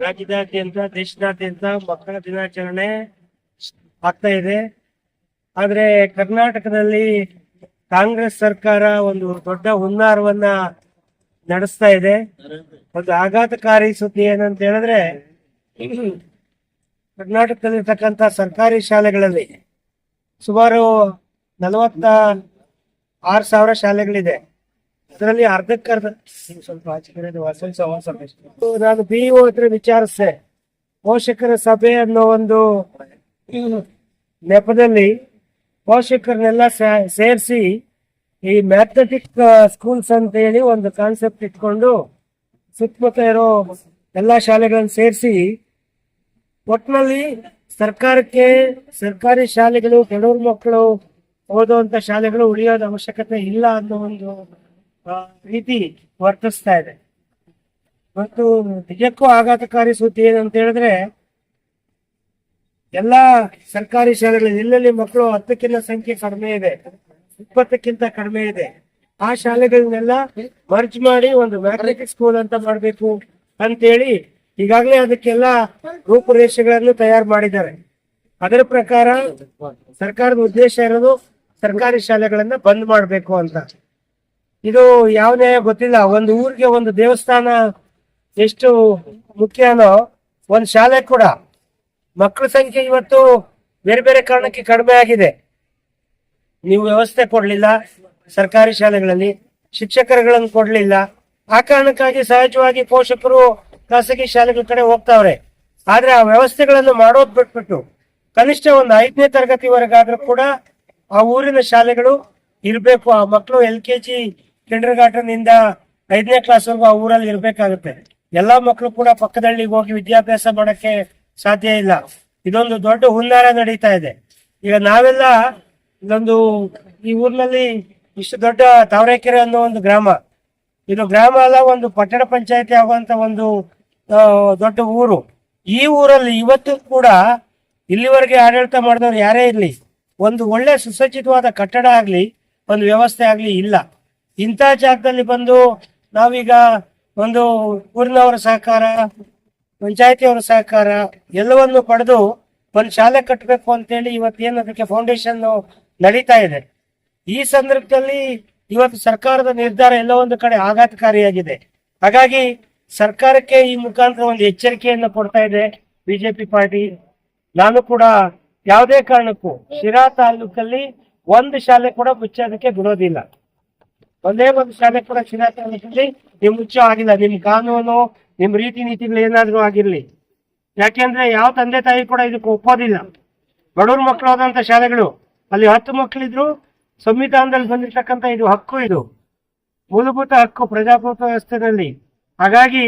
ರಾಜ್ಯದಾದ್ಯಂತ ದೇಶದಾದ್ಯಂತ ಮಕ್ಕಳ ದಿನಾಚರಣೆ ಆಗ್ತಾ ಇದೆ. ಆದ್ರೆ ಕರ್ನಾಟಕದಲ್ಲಿ ಕಾಂಗ್ರೆಸ್ ಸರ್ಕಾರ ಒಂದು ದೊಡ್ಡ ಹುನ್ನಾರವನ್ನ ನಡೆಸ್ತಾ ಇದೆ. ಒಂದು ಆಘಾತಕಾರಿ ಸುದ್ದಿ ಏನಂತ ಹೇಳಿದ್ರೆ, ಕರ್ನಾಟಕದಲ್ಲಿರ್ತಕ್ಕಂಥ ಸರ್ಕಾರಿ ಶಾಲೆಗಳಲ್ಲಿ ಸುಮಾರು ನಲವತ್ತ ಆರು ಸಾವಿರ ಶಾಲೆಗಳಿದೆ. ಅದರಲ್ಲಿ ಅರ್ಧಕ್ಕರ್ಧ ಸ್ವಲ್ಪ ಆಚೆ ಕಡೆ ನಾನು ಬಿ ಹತ್ರ ವಿಚಾರಿಸಿದೆ. ಪೋಷಕರ ಸಭೆ ಅನ್ನೋ ಒಂದು ನೆಪದಲ್ಲಿ ಪೋಷಕರನ್ನೆಲ್ಲ ಸೇರಿಸಿ ಈ ಮ್ಯಾಥಮೆಟಿಕ್ ಸ್ಕೂಲ್ಸ್ ಅಂತ ಹೇಳಿ ಒಂದು ಕಾನ್ಸೆಪ್ಟ್ ಇಟ್ಕೊಂಡು ಸುತ್ತಮುತ್ತ ಇರೋ ಎಲ್ಲಾ ಶಾಲೆಗಳನ್ನು ಸೇರಿಸಿ ಒಟ್ಟಿನಲ್ಲಿ ಸರ್ಕಾರಕ್ಕೆ ಸರ್ಕಾರಿ ಶಾಲೆಗಳು ಬಡವ್ರ ಮಕ್ಕಳು ಓದುವಂತ ಶಾಲೆಗಳು ಉಳಿಯೋದ ಅವಶ್ಯಕತೆ ಇಲ್ಲ ಅನ್ನೋ ಒಂದು ರೀತಿ ವರ್ತಿಸ್ತಾ ಇದೆ. ಮತ್ತು ನಿಜಕ್ಕೂ ಆಘಾತಕಾರಿ ಸುದ್ದಿ ಏನಂತ ಹೇಳಿದ್ರೆ, ಎಲ್ಲಾ ಸರ್ಕಾರಿ ಶಾಲೆಗಳಲ್ಲಿ ಎಲ್ಲೆಲ್ಲಿ ಮಕ್ಕಳು ಹತ್ತಕ್ಕಿಂತ ಸಂಖ್ಯೆ ಕಡಿಮೆ ಇದೆ, ಇಪ್ಪತ್ತಕ್ಕಿಂತ ಕಡಿಮೆ ಇದೆ, ಆ ಶಾಲೆಗಳನ್ನೆಲ್ಲ ಮರ್ಜ್ ಮಾಡಿ ಒಂದು ಮ್ಯಾಥಮೆಟಿಕ್ಸ್ ಸ್ಕೂಲ್ ಅಂತ ಮಾಡ್ಬೇಕು ಅಂತೇಳಿ ಈಗಾಗಲೇ ಅದಕ್ಕೆಲ್ಲ ರೂಪುರೇಷೆಗಳನ್ನು ತಯಾರು ಮಾಡಿದ್ದಾರೆ. ಅದರ ಪ್ರಕಾರ ಸರ್ಕಾರದ ಉದ್ದೇಶ ಇರೋದು ಸರ್ಕಾರಿ ಶಾಲೆಗಳನ್ನ ಬಂದ್ ಮಾಡಬೇಕು ಅಂತ. ಇದು ಯಾವ ಗೊತ್ತಿಲ್ಲ. ಒಂದು ಊರಿಗೆ ಒಂದು ದೇವಸ್ಥಾನ ಎಷ್ಟು ಮುಖ್ಯನೋ ಒಂದು ಶಾಲೆ ಕೂಡ ಮಕ್ಕಳ ಸಂಖ್ಯೆ ಇವತ್ತು ಬೇರೆ ಬೇರೆ ಕಾರಣಕ್ಕೆ ಕಡಿಮೆ ಆಗಿದೆ. ನೀವು ವ್ಯವಸ್ಥೆ ಕೊಡಲಿಲ್ಲ, ಸರ್ಕಾರಿ ಶಾಲೆಗಳಲ್ಲಿ ಶಿಕ್ಷಕರುಗಳನ್ನು ಕೊಡಲಿಲ್ಲ. ಆ ಕಾರಣಕ್ಕಾಗಿ ಸಹಜವಾಗಿ ಪೋಷಕರು ಖಾಸಗಿ ಶಾಲೆಗಳ ಕಡೆ ಹೋಗ್ತಾವ್ರೆ. ಆದ್ರೆ ಆ ವ್ಯವಸ್ಥೆಗಳನ್ನು ಮಾಡೋದ್ ಬಿಟ್ಬಿಟ್ಟು ಕನಿಷ್ಠ ಒಂದು ಐದನೇ ತರಗತಿವರೆಗಾದ್ರೂ ಕೂಡ ಆ ಊರಿನ ಶಾಲೆಗಳು ಇರಬೇಕು. ಆ ಮಕ್ಕಳು L K G kindergarten ಇಂದ ಐದನೇ ಕ್ಲಾಸ್ ವರೆಗೂ ಆ ಊರಲ್ಲಿ ಇರಬೇಕಾಗುತ್ತೆ. ಎಲ್ಲಾ ಮಕ್ಕಳು ಕೂಡ ಪಕ್ಕದಳ್ಳಿಗೆ ಹೋಗಿ ವಿದ್ಯಾಭ್ಯಾಸ ಮಾಡಕ್ಕೆ ಸಾಧ್ಯ ಇಲ್ಲ. ಇದೊಂದು ದೊಡ್ಡ ಹುನ್ನಾರ ನಡೀತಾ ಇದೆ. ಈಗ ನಾವೆಲ್ಲ ಇದೊಂದು ಈ ಊರಿನಲ್ಲಿ ಇಷ್ಟು ದೊಡ್ಡ ತಾವರೆಕೆರೆ ಅನ್ನೋ ಒಂದು ಗ್ರಾಮ. ಇದು ಗ್ರಾಮ ಅಲ್ಲ, ಒಂದು ಪಟ್ಟಣ ಪಂಚಾಯತಿ ಆಗುವಂತ ಒಂದು ದೊಡ್ಡ ಊರು. ಈ ಊರಲ್ಲಿ ಇವತ್ತು ಕೂಡ ಇಲ್ಲಿವರೆಗೆ ಆಡಳಿತ ಮಾಡಿದವರು ಯಾರೇ ಇರಲಿ, ಒಂದು ಒಳ್ಳೆ ಸುಸಜ್ಜಿತವಾದ ಕಟ್ಟಡ ಆಗಲಿ, ಒಂದು ವ್ಯವಸ್ಥೆ ಆಗಲಿ ಇಲ್ಲ. ಇಂಥ ಜಾಗದಲ್ಲಿ ಬಂದು ನಾವೀಗ ಒಂದು ಊರಿನವರ ಸಹಕಾರ, ಪಂಚಾಯತಿಯವರ ಸಹಕಾರ ಎಲ್ಲವನ್ನು ಪಡೆದು ಒಂದು ಶಾಲೆ ಕಟ್ಟಬೇಕು ಅಂತೇಳಿ ಏನು ಅದಕ್ಕೆ ಫೌಂಡೇಶನ್ ನಡೀತಾ ಇದೆ. ಈ ಸಂದರ್ಭದಲ್ಲಿ ಇವತ್ತು ಸರ್ಕಾರದ ನಿರ್ಧಾರ ಎಲ್ಲೋ ಒಂದು ಕಡೆ ಆಘಾತಕಾರಿಯಾಗಿದೆ. ಹಾಗಾಗಿ ಸರ್ಕಾರಕ್ಕೆ ಈ ಮುಖಾಂತರ ಒಂದು ಎಚ್ಚರಿಕೆಯನ್ನು ಕೊಡ್ತಾ ಇದೆ ಬಿಜೆಪಿ ಪಾರ್ಟಿ. ನಾನು ಕೂಡ ಯಾವುದೇ ಕಾರಣಕ್ಕೂ ಶಿರಾ ತಾಲೂಕಲ್ಲಿ ಒಂದು ಶಾಲೆ ಕೂಡ ಮುಚ್ಚೋದಕ್ಕೆ ಬಿಡೋದಿಲ್ಲ ಒಂದೇ ಒಂದು ಶಾಲೆ ಕೂಡ ಶಿರಾ ನೀವು ಮುಚ್ಚೋ ಆಗಿಲ್ಲ, ನಿಮ್ ಕಾನೂನು, ನಿಮ್ ರೀತಿ ನೀತಿಗಳು ಏನಾದ್ರೂ ಆಗಿರ್ಲಿ. ಯಾಕೆಂದ್ರೆ ಯಾವ ತಂದೆ ತಾಯಿ ಕೂಡ ಇದಕ್ಕೆ ಒಪ್ಪೋದಿಲ್ಲ. ಬಡವ್ರ ಮಕ್ಕಳು ಆದಂತ ಶಾಲೆಗಳು, ಅಲ್ಲಿ ಹತ್ತು ಮಕ್ಕಳಿದ್ರು ಸಂವಿಧಾನದಲ್ಲಿ ಬಂದಿರ್ತಕ್ಕಂಥ ಇದು ಹಕ್ಕು ಇದು. ಮೂಲಭೂತ ಹಕ್ಕು ಪ್ರಜಾಪ್ರಭುತ್ವ ವ್ಯವಸ್ಥೆನಲ್ಲಿ. ಹಾಗಾಗಿ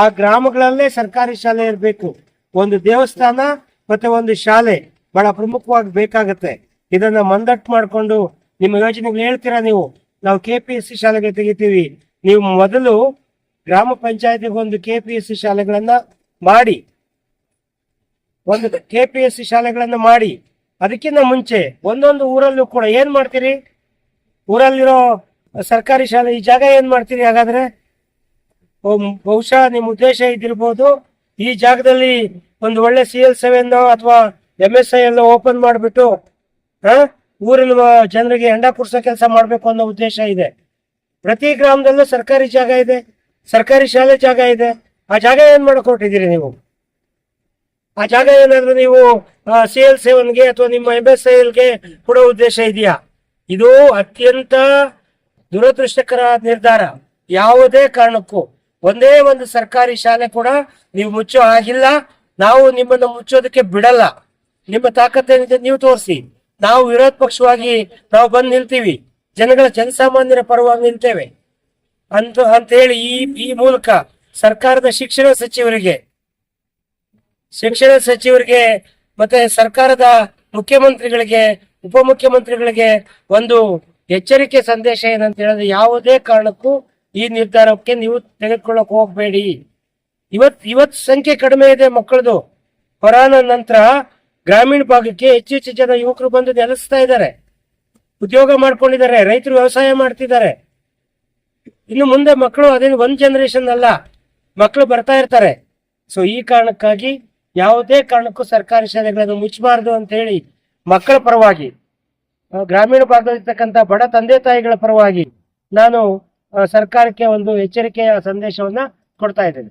ಆ ಗ್ರಾಮಗಳಲ್ಲೇ ಸರ್ಕಾರಿ ಶಾಲೆ ಇರಬೇಕು. ಒಂದು ದೇವಸ್ಥಾನ ಮತ್ತೆ ಒಂದು ಶಾಲೆ ಬಹಳ ಪ್ರಮುಖವಾಗಿ ಬೇಕಾಗತ್ತೆ. ಇದನ್ನ ಮಂದಟ್ಟು ಮಾಡಿಕೊಂಡು ನಿಮ್ಮ ಯೋಜನೆಗಳು ಹೇಳ್ತೀರಾ ನೀವು? ನಾವು ಕೆ ಪಿ ಎಸ್ ಸಿ ಶಾಲೆಗೆ ತೆಗಿತೀವಿ. ನೀವು ಮೊದಲು ಗ್ರಾಮ ಪಂಚಾಯತಿಗೆ ಒಂದು ಕೆ ಪಿ ಎಸ್ ಸಿ ಶಾಲೆಗಳನ್ನ ಮಾಡಿ. ಒಂದು ಕೆ ಪಿ ಎಸ್ ಸಿ ಶಾಲೆಗಳನ್ನ ಮಾಡಿ. ಅದಕ್ಕಿಂತ ಮುಂಚೆ ಒಂದೊಂದು ಊರಲ್ಲೂ ಕೂಡ ಏನ್ ಮಾಡ್ತೀರಿ? ಊರಲ್ಲಿರೋ ಸರ್ಕಾರಿ ಶಾಲೆ ಈ ಜಾಗ ಏನ್ ಮಾಡ್ತೀರಿ? ಹಾಗಾದ್ರೆ ಬಹುಶಃ ನಿಮ್ಮ ಉದ್ದೇಶ ಇದ್ದಿರ್ಬೋದು ಈ ಜಾಗದಲ್ಲಿ ಒಂದು ಒಳ್ಳೆ ಸಿ ಎಲ್ ಸೆವೆನ್ ಅಥವಾ ಎಂ ಎಸ್ ಐ ಎಲ್ಲ ಓಪನ್ ಮಾಡಿಬಿಟ್ಟು ಊರಿನ ಮ- ಜನರಿಗೆ ಎಂಡ ಕುರ್ಸೋ ಕೆಲಸ ಮಾಡಬೇಕು ಅನ್ನೋ ಉದ್ದೇಶ ಇದೆ. ಪ್ರತಿ ಗ್ರಾಮದಲ್ಲೂ ಸರ್ಕಾರಿ ಜಾಗ ಇದೆ, ಸರ್ಕಾರಿ ಶಾಲೆ ಜಾಗ ಇದೆ. ಆ ಜಾಗ ಏನು ಮಾಡಿಕೊಟ್ಟಿದ್ದೀರಿ ನೀವು? ಆ ಜಾಗ ಏನಾದರೂ ನೀವು ಸಿ ಎಲ್ ಸೆವೆನ್ಗೆ ಅಥವಾ ನಿಮ್ಮ ಎಂ ಎಸ್ ಎಲ್ಗೆ ಕೊಡೋ ಉದ್ದೇಶ ಇದೆಯಾ? ಇದು ಅತ್ಯಂತ ದುರದೃಷ್ಟಕರ ನಿರ್ಧಾರ. ಯಾವುದೇ ಕಾರಣಕ್ಕೂ. ಒಂದೇ ಒಂದು ಸರ್ಕಾರಿ ಶಾಲೆ ಕೂಡ ನೀವು ಮುಚ್ಚೋ ಆಗಿಲ್ಲ ನಾವು ನಿಮ್ಮನ್ನು ಮುಚ್ಚೋದಕ್ಕೆ ಬಿಡಲ್ಲ. ನಿಮ್ಮ ತಾಕತ್ತೇನಿದೆ ನೀವು ತೋರಿಸಿ. ನಾವು ವಿರೋಧ ಪಕ್ಷವಾಗಿ ನಾವು ಬಂದು ನಿಲ್ತೀವಿ. ಜನಗಳ ಜನಸಾಮಾನ್ಯರ ಪರವಾಗಿ ನಿಲ್ತೇವೆ. ಅಂತ ಅಂತ ಹೇಳಿ ಈ ಈ ಮೂಲಕ ಸರ್ಕಾರದ ಶಿಕ್ಷಣ ಸಚಿವರಿಗೆ ಶಿಕ್ಷಣ ಸಚಿವರಿಗೆ ಮತ್ತೆ ಸರ್ಕಾರದ ಮುಖ್ಯಮಂತ್ರಿಗಳಿಗೆ, ಉಪಮುಖ್ಯಮಂತ್ರಿಗಳಿಗೆ ಒಂದು ಎಚ್ಚರಿಕೆ ಸಂದೇಶ ಏನಂತ ಹೇಳಿದ್ರೆ ಯಾವುದೇ ಕಾರಣಕ್ಕೂ ಈ ನಿರ್ಧಾರಕ್ಕೆ ನೀವು ತೆಗೆದುಕೊಳ್ಳಕ್ ಹೋಗಬೇಡಿ. ಇವತ್ ಇವತ್ ಸಂಖ್ಯೆ ಕಡಿಮೆ ಇದೆ ಮಕ್ಕಳದು. ಕೊರೋನಾ ನಂತರ ಗ್ರಾಮೀಣ ಭಾಗಕ್ಕೆ ಹೆಚ್ಚು ಹೆಚ್ಚು ಜನ ಯುವಕರು ಬಂದು ನೆಲೆಸ್ತಾ ಇದ್ದಾರೆ. ಉದ್ಯೋಗ ಮಾಡ್ಕೊಂಡಿದ್ದಾರೆ, ರೈತರು ವ್ಯವಸಾಯ ಮಾಡ್ತಿದ್ದಾರೆ. ಇನ್ನು ಮುಂದೆ ಮಕ್ಕಳು ಅದೇನು ಒಂದ್ ಜನರೇಷನ್ ಅಲ್ಲ, ಮಕ್ಕಳು ಬರ್ತಾ ಇರ್ತಾರೆ. ಸೊ ಈ ಕಾರಣಕ್ಕಾಗಿ ಯಾವುದೇ ಕಾರಣಕ್ಕೂ ಸರ್ಕಾರಿ ಶಾಲೆಗಳನ್ನು ಮುಚ್ಚಬಾರದು ಅಂತ ಹೇಳಿ ಮಕ್ಕಳ ಪರವಾಗಿ ಗ್ರಾಮೀಣ ಭಾಗದಲ್ಲಿರ್ತಕ್ಕಂಥ ಬಡ ತಂದೆ ತಾಯಿಗಳ ಪರವಾಗಿ ನಾನು ಸರ್ಕಾರಕ್ಕೆ ಒಂದು ಎಚ್ಚರಿಕೆಯ ಸಂದೇಶವನ್ನ ಕೊಡ್ತಾ ಇದ್ದೇನೆ.